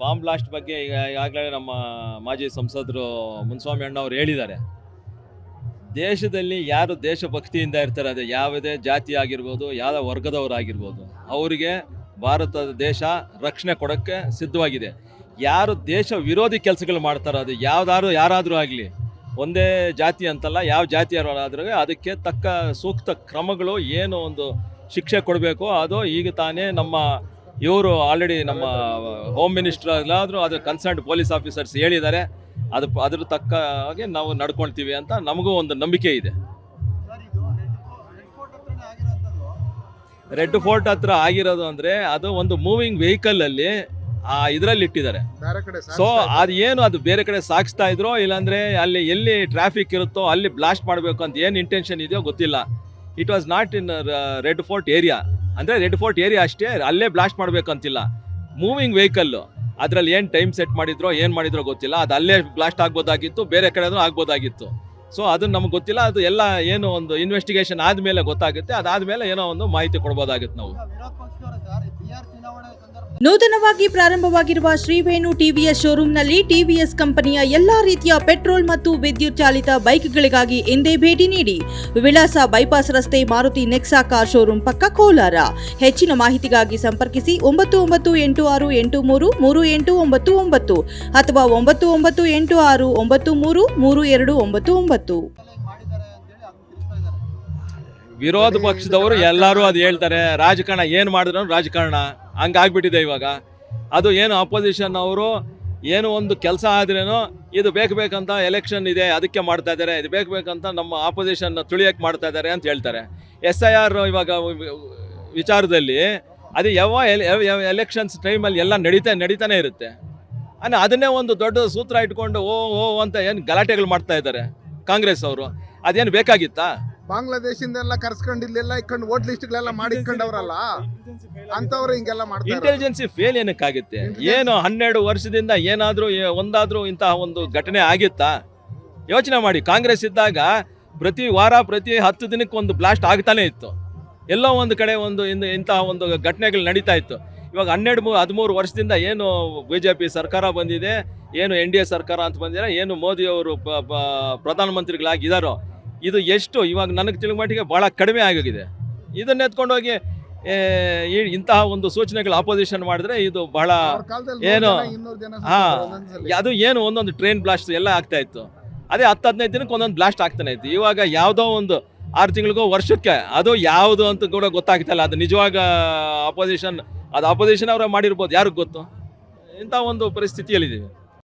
Bomb blast ಬಗ್ಗೆ ಈಗ ಈಗಾಗಲೇ ನಮ್ಮ ಮಾಜಿ ಸಂಸದರು ಮುನ್ಸ್ವಾಮಿ ಅವರು ಹೇಳಿದ್ದಾರೆ. ದೇಶದಲ್ಲಿ ಯಾರು ದೇಶಭಕ್ತಿಯಿಂದ ಇರ್ತಾರೆ, ಅದೇ ಯಾವುದೇ ಜಾತಿ ಆಗಿರ್ಬೋದು ಯಾವ ವರ್ಗದವರಾಗಿರ್ಬೋದು ಅವರಿಗೆ ಭಾರತದ ದೇಶ ರಕ್ಷಣೆ ಕೊಡೋಕ್ಕೆ ಸಿದ್ಧವಾಗಿದೆ. ಯಾರು ದೇಶ ವಿರೋಧಿ ಕೆಲಸಗಳು ಮಾಡ್ತಾರೋ, ಅದು ಯಾವ್ದಾದ್ರು ಯಾರಾದರೂ ಆಗಲಿ, ಒಂದೇ ಜಾತಿ ಅಂತಲ್ಲ, ಯಾವ ಜಾತಿಯವರಾದ್ರೂ ಅದಕ್ಕೆ ತಕ್ಕ ಸೂಕ್ತ ಕ್ರಮಗಳು, ಏನು ಒಂದು ಶಿಕ್ಷೆ ಕೊಡಬೇಕು, ಅದು ಈಗ ತಾನೇ ನಮ್ಮ ಇವರು ಆಲ್ರೆಡಿ ನಮ್ಮ ಹೋಮ್ ಮಿನಿಸ್ಟರ್ ಎಲ್ಲಾದರೂ ಅದು ಕನ್ಸರ್ನ್ಡ್ ಪೊಲೀಸ್ ಆಫೀಸರ್ಸ್ ಹೇಳಿದ್ದಾರೆ. ಅದು ಅದ್ರ ತಕ್ಕ ಹಾಗೆ ನಾವು ನಡ್ಕೊಳ್ತೀವಿ ಅಂತ ನಮಗೂ ಒಂದು ನಂಬಿಕೆ ಇದೆ. ರೆಡ್ ಫೋರ್ಟ್ ಹತ್ರ ಆಗಿರೋದು ಅಂದರೆ ಅದು ಒಂದು ಮೂವಿಂಗ್ ವೆಹಿಕಲ್ ಅಲ್ಲಿ ಆ ಇದರಲ್ಲಿ ಇಟ್ಟಿದ್ದಾರೆ. ಸೊ ಅದು ಏನು ಅದು ಬೇರೆ ಕಡೆ ಸಾಗಿಸ್ತಾ ಇದ್ರೋ ಇಲ್ಲಾಂದ್ರೆ ಅಲ್ಲಿ ಎಲ್ಲಿ ಟ್ರಾಫಿಕ್ ಇರುತ್ತೋ ಅಲ್ಲಿ ಬ್ಲಾಸ್ಟ್ ಮಾಡಬೇಕು ಅಂತ ಏನು ಇಂಟೆನ್ಷನ್ ಇದೆಯೋ ಗೊತ್ತಿಲ್ಲ. It was not in Red Fort area ಅಂದರೆ ರೆಡ್ ಫೋರ್ಟ್ ಏರಿಯಾ ಅಷ್ಟೇ, ಅಲ್ಲೇ ಬ್ಲಾಸ್ಟ್ ಮಾಡಬೇಕು ಅಂತಿಲ್ಲ ಮೂವಿಂಗ್ ವೆಹಿಕಲ್ಲು ಅದರಲ್ಲಿ ಏನು ಟೈಮ್ ಸೆಟ್ ಮಾಡಿದ್ರೋ, ಏನು ಮಾಡಿದ್ರೋ ಗೊತ್ತಿಲ್ಲ. ಅದು ಅಲ್ಲೇ ಬ್ಲಾಸ್ಟ್ ಆಗ್ಬೋದಾಗಿತ್ತು, ಬೇರೆ ಕಡೆನೂ ಆಗ್ಬೋದಾಗಿತ್ತು. ಸೊ ಅದು ನಮ್ಗೆ ಗೊತ್ತಿಲ್ಲ. ಅದು ಎಲ್ಲ ಏನು ಒಂದು ಇನ್ವೆಸ್ಟಿಗೇಷನ್ ಆದಮೇಲೆ ಗೊತ್ತಾಗುತ್ತೆ. ಅದಾದಮೇಲೆ ಏನೋ ಒಂದು ಮಾಹಿತಿ ಕೊಡ್ಬೋದಾಗುತ್ತೆ ನಾವು. ನೂತನವಾಗಿ ಪ್ರಾರಂಭವಾಗಿರುವ ಶ್ರೀವೇಣು ಟಿವಿಎಸ್ ಶೋರೂಂನಲ್ಲಿ ಟಿವಿಎಸ್ ಕಂಪನಿಯ ಎಲ್ಲಾ ರೀತಿಯ ಪೆಟ್ರೋಲ್ ಮತ್ತು ವಿದ್ಯುತ್ ಚಾಲಿತ ಬೈಕ್ಗಳಿಗಾಗಿ ಎಂದೇ ಭೇಟಿ ನೀಡಿ ವಿಳಾಸ ಬೈಪಾಸ್ ರಸ್ತೆ ಮಾರುತಿ ನೆಕ್ಸಾ ಕಾರ್ ಶೋರೂಮ್ ಪಕ್ಕ ಕೋಲಾರ. ಹೆಚ್ಚಿನ ಮಾಹಿತಿಗಾಗಿ ಸಂಪರ್ಕಿಸಿ ಒಂಬತ್ತು ಒಂಬತ್ತು ಎಂಟು ಆರು ಎಂಟು ಮೂರು ಮೂರು ಎಂಟು ಒಂಬತ್ತು ಒಂಬತ್ತು ಅಥವಾ ಒಂಬತ್ತು ಒಂಬತ್ತು ಎಂಟು ಆರು ಒಂಬತ್ತು ಮೂರು ಮೂರು ಎರಡು ಒಂಬತ್ತು ಒಂಬತ್ತು. ವಿರೋಧ ಪಕ್ಷದವರು ಎಲ್ಲರೂ ಅದು ಹೇಳ್ತಾರೆ, ರಾಜಕಾರಣ ಏನು ಮಾಡಿದ್ರು ರಾಜಕಾರಣ. ಹಂಗಾಗ್ಬಿಟ್ಟಿದೆ ಇವಾಗ. ಅದು ಏನು ಅಪೋಸಿಷನ್ ಅವರು ಏನು ಒಂದು ಕೆಲಸ ಆದ್ರೇನು ಇದು ಬೇಕು ಬೇಕಂತ ಎಲೆಕ್ಷನ್ ಇದೆ, ಅದಕ್ಕೆ ಮಾಡ್ತಾ ಇದ್ದಾರೆ. ಇದು ಬೇಕು ಬೇಕಂತ ನಮ್ಮ ಆಪೋಸಿಷನ್ ತುಳಿಯಕ್ಕೆ ಮಾಡ್ತಾ ಇದ್ದಾರೆ ಅಂತ ಹೇಳ್ತಾರೆ. ಎಸ್ ಐ ಆರ್ ಇವಾಗ ವಿಚಾರದಲ್ಲಿ ಅದು ಯಾವ ಎಲೆಕ್ಷನ್ಸ್ ಟೈಮಲ್ಲಿ ಎಲ್ಲ ನಡೀತಾ, ನಡೀತಾನೆ ಇರುತ್ತೆ. ಅಂದರೆ ಅದನ್ನೇ ಒಂದು ದೊಡ್ಡ ಸೂತ್ರ ಇಟ್ಕೊಂಡು ಓ ಓ ಅಂತ ಏನು ಗಲಾಟೆಗಳು ಮಾಡ್ತಾ ಇದ್ದಾರೆ ಕಾಂಗ್ರೆಸ್ ಅವರು. ಅದೇನು ಬೇಕಾಗಿತ್ತಾ? ಬಾಂಗ್ಲಾದೇಶದಿಂದ ಎಲ್ಲ ಕರ್ಸ್ಕೊಂಡು ಇಲ್ಲೆಲ್ಲ ಇಕ್ಕೊಂಡು ವೋಟ್ ಲಿಸ್ಟ್ಗಳೆಲ್ಲ ಮಾಡಿ ಇಟ್ಕೊಂಡವ್ರಲ್ಲ ಅಂತವ್ರು ಹಿಂಗೆಲ್ಲ ಮಾಡ್ತಾರೆ. ಇಂಟೆಲಿಜೆನ್ಸಿ ಫೇಲ್ ಏನಕ್ಕಾಗುತ್ತೆ? ಏನು ಹನ್ನೆರಡು ವರ್ಷದಿಂದ ಏನಾದರೂ ಒಂದಾದರೂ ಇಂತಹ ಒಂದು ಘಟನೆ ಆಗಿತ್ತಾ? ಯೋಚನೆ ಮಾಡಿ. ಕಾಂಗ್ರೆಸ್ ಇದ್ದಾಗ ಪ್ರತಿ ವಾರ ಪ್ರತಿ ಹತ್ತು ದಿನಕ್ಕೆ ಒಂದು ಬ್ಲಾಸ್ಟ್ ಆಗ್ತಾನೆ ಇತ್ತು. ಎಲ್ಲೋ ಒಂದು ಕಡೆ ಒಂದು ಇಂದು ಇಂತಹ ಒಂದು ಘಟನೆಗಳು ನಡೀತಾ ಇತ್ತು. ಇವಾಗ ಹನ್ನೆರಡು ಮೂ ಹದಿಮೂರು ವರ್ಷದಿಂದ ಏನು ಬಿ ಜೆ ಪಿ ಸರ್ಕಾರ ಬಂದಿದೆ ಏನು ಎನ್ ಡಿ ಎ ಸರ್ಕಾರ ಅಂತ ಬಂದಿದೆ ಏನು ಮೋದಿ ಅವರು ಪ- ಪ- ಪ್ರಧಾನಮಂತ್ರಿಗಳಾಗಿದ್ದಾರೋ ಇದು ಎಷ್ಟು? ಇವಾಗ ನನಗೆ ತಿಳಿದ ಮಟ್ಟಿಗೆ ಭಾಳ ಕಡಿಮೆ ಆಗೋಗಿದೆ. ಇದನ್ನ ಎತ್ಕೊಂಡೋಗಿ ಇಂತಹ ಒಂದು ಸೂಚನೆಗಳು ಆಪೋಸಿಷನ್ ಮಾಡಿದ್ರೆ ಇದು ಬಹಳ ಏನು? ಹಾ. ಅದು ಏನು? ಒಂದೊಂದು ಟ್ರೈನ್ ಬ್ಲಾಸ್ಟ್ ಎಲ್ಲ ಆಗ್ತಾ ಇತ್ತು. ಅದೇ ಹತ್ತು ಹದಿನೈದು ದಿನಕ್ಕೆ ಒಂದೊಂದು ಬ್ಲಾಸ್ಟ್ ಆಗ್ತಾನೆ ಇತ್ತು. ಇವಾಗ ಯಾವುದೋ ಒಂದು ಆರು ತಿಂಗಳಿಗೋ ವರ್ಷಕ್ಕೆ ಅದು ಯಾವುದು ಅಂತ ಕೂಡ ಗೊತ್ತಾಗ್ತಾ ಅದು ನಿಜವಾಗ ಅಪೋಸಿಷನ್ ಅದು ಅಪೋಸಿಷನ್ ಅವರ ಮಾಡಿರ್ಬೋದು. ಯಾರಿಗೆ ಗೊತ್ತು? ಇಂಥ ಒಂದು ಪರಿಸ್ಥಿತಿಯಲ್ಲಿದ್ದೀವಿ.